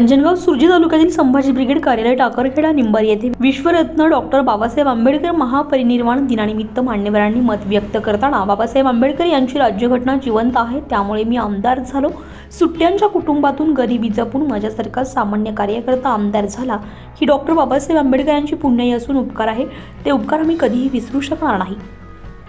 अंजनगाव सुरजी तालुक्यातील संभाजी ब्रिगेड कार्यालय टाकरखेडा निंबार येथे विश्वरत्न डॉक्टर बाबासाहेब आंबेडकर महापरिनिर्वाण दिनानिमित्त मान्यवरांनी मत व्यक्त करताना बाबासाहेब आंबेडकर यांची राज्यघटना जिवंत आहे. त्यामुळे मी आमदार झालो. सुट्ट्यांच्या कुटुंबातून गरिबी जपून माझ्यासारखा सामान्य कार्यकर्ता आमदार झाला. ही डॉक्टर बाबासाहेब आंबेडकर यांची पुण्याई असून उपकार आहे. ते उपकार आम्ही कधीही विसरू शकणार नाही.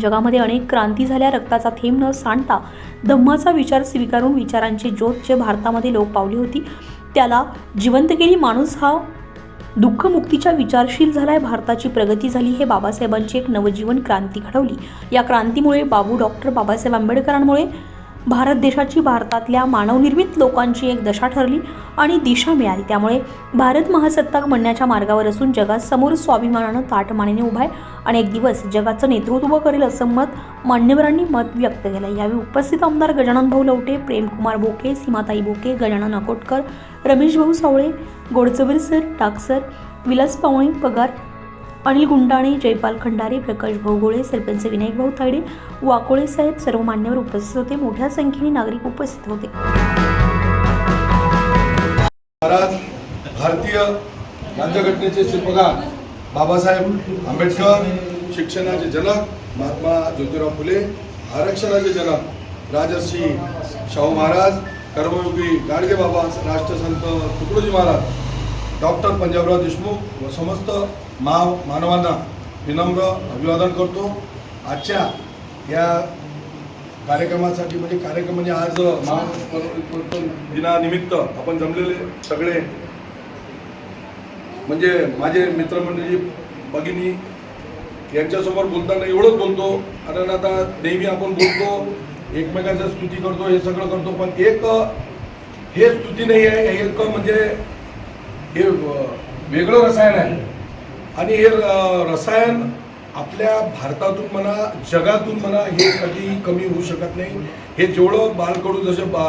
जगामध्ये अनेक क्रांती झाल्या. रक्ताचा थेंब न सांडता धम्माचा विचार स्वीकारून विचारांची ज्योत जे भारतामध्ये लोक पावली होती. त्याला जिवंत केली माणूस हा दुःखमुक्तीच्या विचारशील झालाय भारताची प्रगती झाली हे बाबासाहेबांची एक नवजीवन क्रांती घडवली. या क्रांतीमुळे बाबू डॉक्टर बाबासाहेब आंबेडकरांमुळे भारत देशाची भारतातल्या मानवनिर्मित लोकांची एक दशा ठरली आणि दिशा मिळाली. त्यामुळे भारत महासत्ताक बनण्याच्या मार्गावर असून जगात समोर स्वाभिमानानं ताटमानेने उभा आहे आणि एक दिवस जगाचं नेतृत्व करेल असं मत मान्यवरांनी मत व्यक्त केलं यावेळी उपस्थित आमदार गजानन भाऊ लवटे प्रेमकुमार बोके सीमाताई बोके गजानन अकोटकर रमेश भाऊ सावळे गोडचवीर सर टाकसर विलास पावणे पगार अनिल गुंडाणे जयपाल खंडारे प्रकाश भोगोळे सरपंच विनायक भाऊ तायडे वाकोळे साहेब सर्व मान्यवर उपस्थित होते. मोठ्या संख्येने नागरिक उपस्थित होते. महाराज भारतीय राज्यघटनेचे शिल्पकार बाबासाहेब आंबेडकर शिक्षणाचे जनक महात्मा ज्योतिराव फुले आरक्षणाचे जनक राजर्षी शाहू महाराज कर्मयोगी गाडगे बाबा राष्ट्रसंत तुकडोजी महाराज डॉक्टर पंजाबराव देशमुख व समस्त माव मानवांना विनम्र अभिवादन करतो. आजच्या या कार्यक्रमासाठी म्हणजे कार्यक्रम म्हणजे आज दिनानिमित्त आपण जमलेले सगळे म्हणजे माझे मित्रमंडळी भगिनी यांच्यासमोर बोलताना एवढंच बोलतो. कारण आता नेहमी आपण बोलतो एकमेकांच्या स्तुती करतो हे सगळं करतो पण एक हे स्तुती नाही आहे एक म्हणजे हे वेगळं रसायन आहे. आणि हे रसायन आपल्या भारतातून म्हणा जगातून म्हणा हे कधी कमी होऊ शकत नाही. हे जेवढं बालकडू जसे बा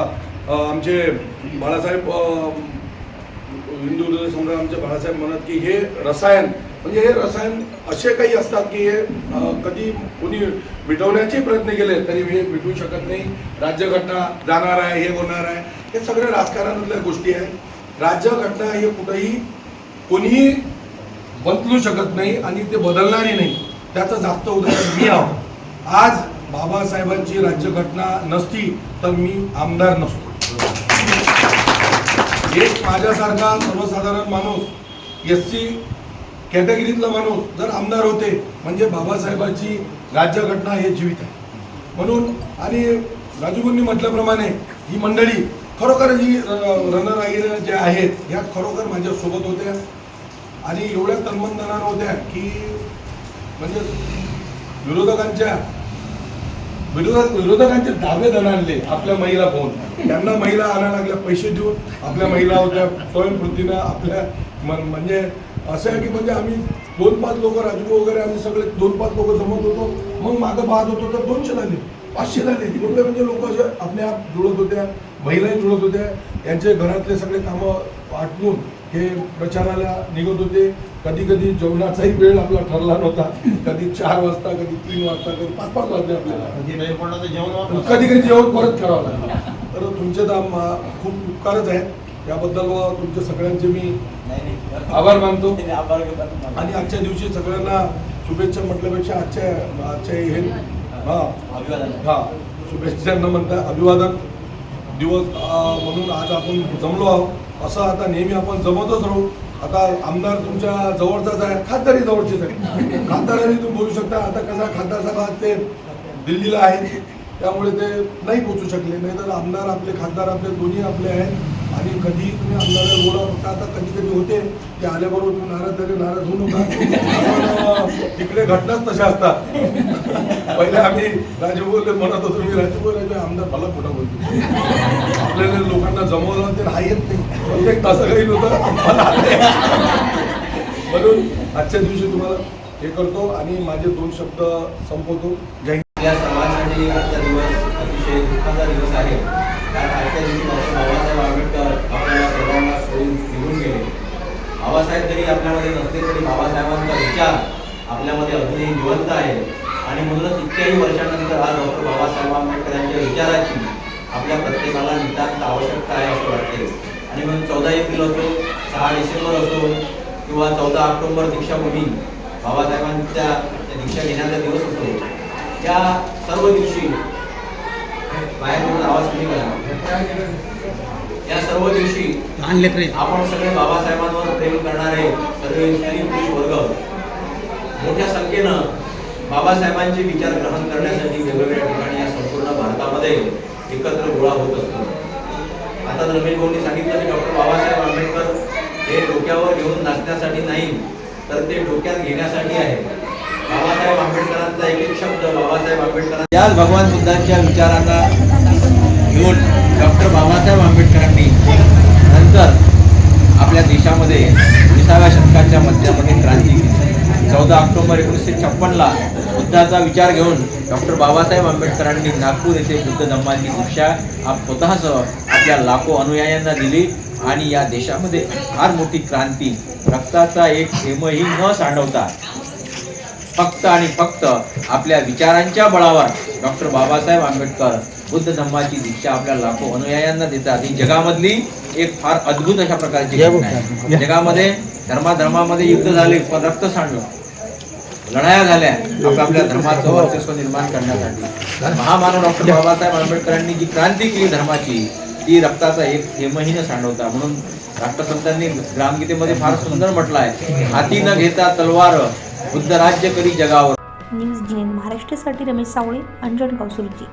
आमचे बाळासाहेब हिंदू हृदय आमचे बाळासाहेब म्हणत की हे रसायन म्हणजे हे रसायन असे काही असतात की हे कधी कोणी मिटवण्याचे प्रयत्न केले तरी हे मिटवू शकत नाही. राज्यघटना जाणार आहे हे होणार आहे. हे सगळे राजकारणातल्या गोष्टी आहेत. राज्यघटना हे कुठंही कोणीही बदलू शकत नाही आणि ते बदलणारे नाही. त्याचं जास्त उदाहरण मी आहो आज बाबासाहेबांची राज्यघटना नसती तर मी आमदार नसतो. एक माझ्यासारखा सर्वसाधारण माणूस एस सी कॅटेगरीतला माणूस जर आमदार होते म्हणजे बाबासाहेबांची राज्यघटना हे जीवित आहे. म्हणून आणि राजूभाऊंनी म्हटल्याप्रमाणे ही मंडळी खरोखर ही अं, रणरागिण्या जे आहेत ह्या खरोखर माझ्यासोबत होत्या. आणि एवढ्या तन्मनधनानं होत्या की म्हणजे विरोधकांच्या विरोधक विरोधकांचे दावे दणाणले आपल्या महिला पाहून त्यांना महिला आणायला लागल्या पैसे देऊन आपल्या महिला होत्या स्वयंपूर्तीनं आपल्या म्हणजे असं आहे की म्हणजे आम्ही दोन पाच लोक राजू वगैरे आम्ही सगळे दोन पाच लोक जमत होतो. मग मागं पाहत होतो तर दोनशे झाले पाचशे झाले. एवढे म्हणजे लोक असे आपल्या आप जुळत होत्या महिलाही जुळत होत्या. यांचे घरातले सगळे कामं वाटून हे प्रचाराला निघत होते. कधी कधी जेवणाचाही वेळ आपला ठरला नव्हता. कधी चार वाजता कधी तीन वाजता कधी पाच पाच वाजले आपल्याला. कधी जेवण कधी कधी जेवण परत करावं लागलं. तर तुमचे तर खूप उपकारच आहेत. याबद्दल व तुमच्या सगळ्यांचे मी आभार मानतो. आणि आजच्या दिवशी सगळ्यांना शुभेच्छा म्हटल्यापेक्षा आजच्या आजच्या हे हा. हा. शुभेच्छा म्हणता अभिवादन. दिवस म्हणून आज आपण जमलो आहोत. असं आता नेहमी आपण जमतच राहू. आता आमदार तुमच्या जवळचाच आहे खासदारी जवळचीच आहे. खासदारांनी तुम्ही बोलू शकता आता कसा खासदार साहेब ते दिल्लीला आहेत त्यामुळे ते नाही पोचू शकले. नाही तर आमदार आपले खासदार आपले दोन्ही आपले आहेत. आणि कधी तुम्ही आमदार बोला फक्त आता कधी कधी होते. की आल्याबरोबर तुम्ही नाराज झाले नाराज होऊ नका. तिकडे घटनाच तशा असतात. पहिले आम्ही राजू बोलले म्हणत होतो मी राजू बोल आमदार मला खोटं बोलतो. आपल्याला लोकांना जमवलं ते नाही येत नाही. प्रत्येक तसं काही नव्हतं म्हणून आजच्या दिवशी तुम्हाला हे करतो आणि माझे दोन शब्द संपवतो. जय या सर्वांसाठी आजचा दिवस अतिशय दुःखाचा दिवस आहे. कारण आजच्या दिवशी डॉक्टर बाबासाहेब आंबेडकर आपल्याला सर्वांना सोडून निघून गेले. बाबासाहेब जरी आपल्यामध्ये नसले तरी बाबासाहेबांचा विचार आपल्यामध्ये अजूनही जिवंत आहे. आणि म्हणूनच इतक्याही वर्षानंतर आज डॉक्टर बाबासाहेब आंबेडकर यांच्या विचाराची आपल्या प्रत्येकाला नितांत आवश्यकता आहे असं वाटते आणि म्हणून चौदा एप्रिल असो सहा डिसेंबर असो किंवा चौदा ऑक्टोबर दीक्षाभूमी बाबासाहेबांच्या त्या दीक्षा घेण्याचा दिवस असतो या सर्व दिवशी बाहेर आवाज कमी करा. या सर्व दिवशी आपण सगळे बाबासाहेबांवर प्रेम करणारे सर्व स्त्री पुरुष वर्ग मोठ्या संख्येनं बाबासाहेबांचे विचार ग्रहण करण्यासाठी वेगवेगळ्या ठिकाणी या संपूर्ण भारतामध्ये एकत्र गोळा होत असतो. आता रमेश भाऊंनी सांगितलं की डॉक्टर बाबासाहेब आंबेडकर हे डोक्यावर घेऊन नाचण्यासाठी नाही तर ते डोक्यात घेण्यासाठी आहे. बाबासाहेब आंबेडकरांचा एक एक शब्द बाबासाहेब आंबेडकर याच भगवान बुद्धांच्या विचारांना घेऊन डॉक्टर बाबासाहेब आंबेडकरांनी नंतर आपल्या देशामध्ये विसाव्या शतकाच्या मध्यामध्ये चौदा ऑक्टोबर एकोणीसशे छप्पनला बुद्धाचा विचार घेऊन डॉक्टर बाबासाहेब आंबेडकरांनी नागपूर येथे बुद्ध धम्माची दीक्षा आप स्वतःसह आपल्या लाखो अनुयायांना दिली आणि या देशामध्ये फार मोठी क्रांती रक्ताचा एक थेंबही न सांडवता फक्त आणि फक्त आपल्या विचारांच्या बळावर डॉक्टर बाबासाहेब आंबेडकर बुद्ध धम्माची दीक्षा आपल्या लाखो अनुयायांना देतात. ही जगामधली एक फार अद्भुत अशा प्रकारची घटना आहे. जगामध्ये धर्माधर्मामध्ये युद्ध झाले पण रक्त सांडलं. लढाया झाल्या आपापल्या धर्माचं वर्चस्व निर्माण करण्यासाठी. महामानव डॉक्टर बाबासाहेब आंबेडकरांनी जी क्रांती केली धर्माची ती रक्ताचा एक थेंबही न सांडवता. म्हणून राष्ट्रसंतांनी ग्रामगीतेमध्ये फार सुंदर म्हटलं आहे हाती न घेता तलवार बुद्ध राज्य करी जगावर. न्यूज जिनेन महाराष्ट्रासाठी रमेश सावळे अंजनगाव सुरजी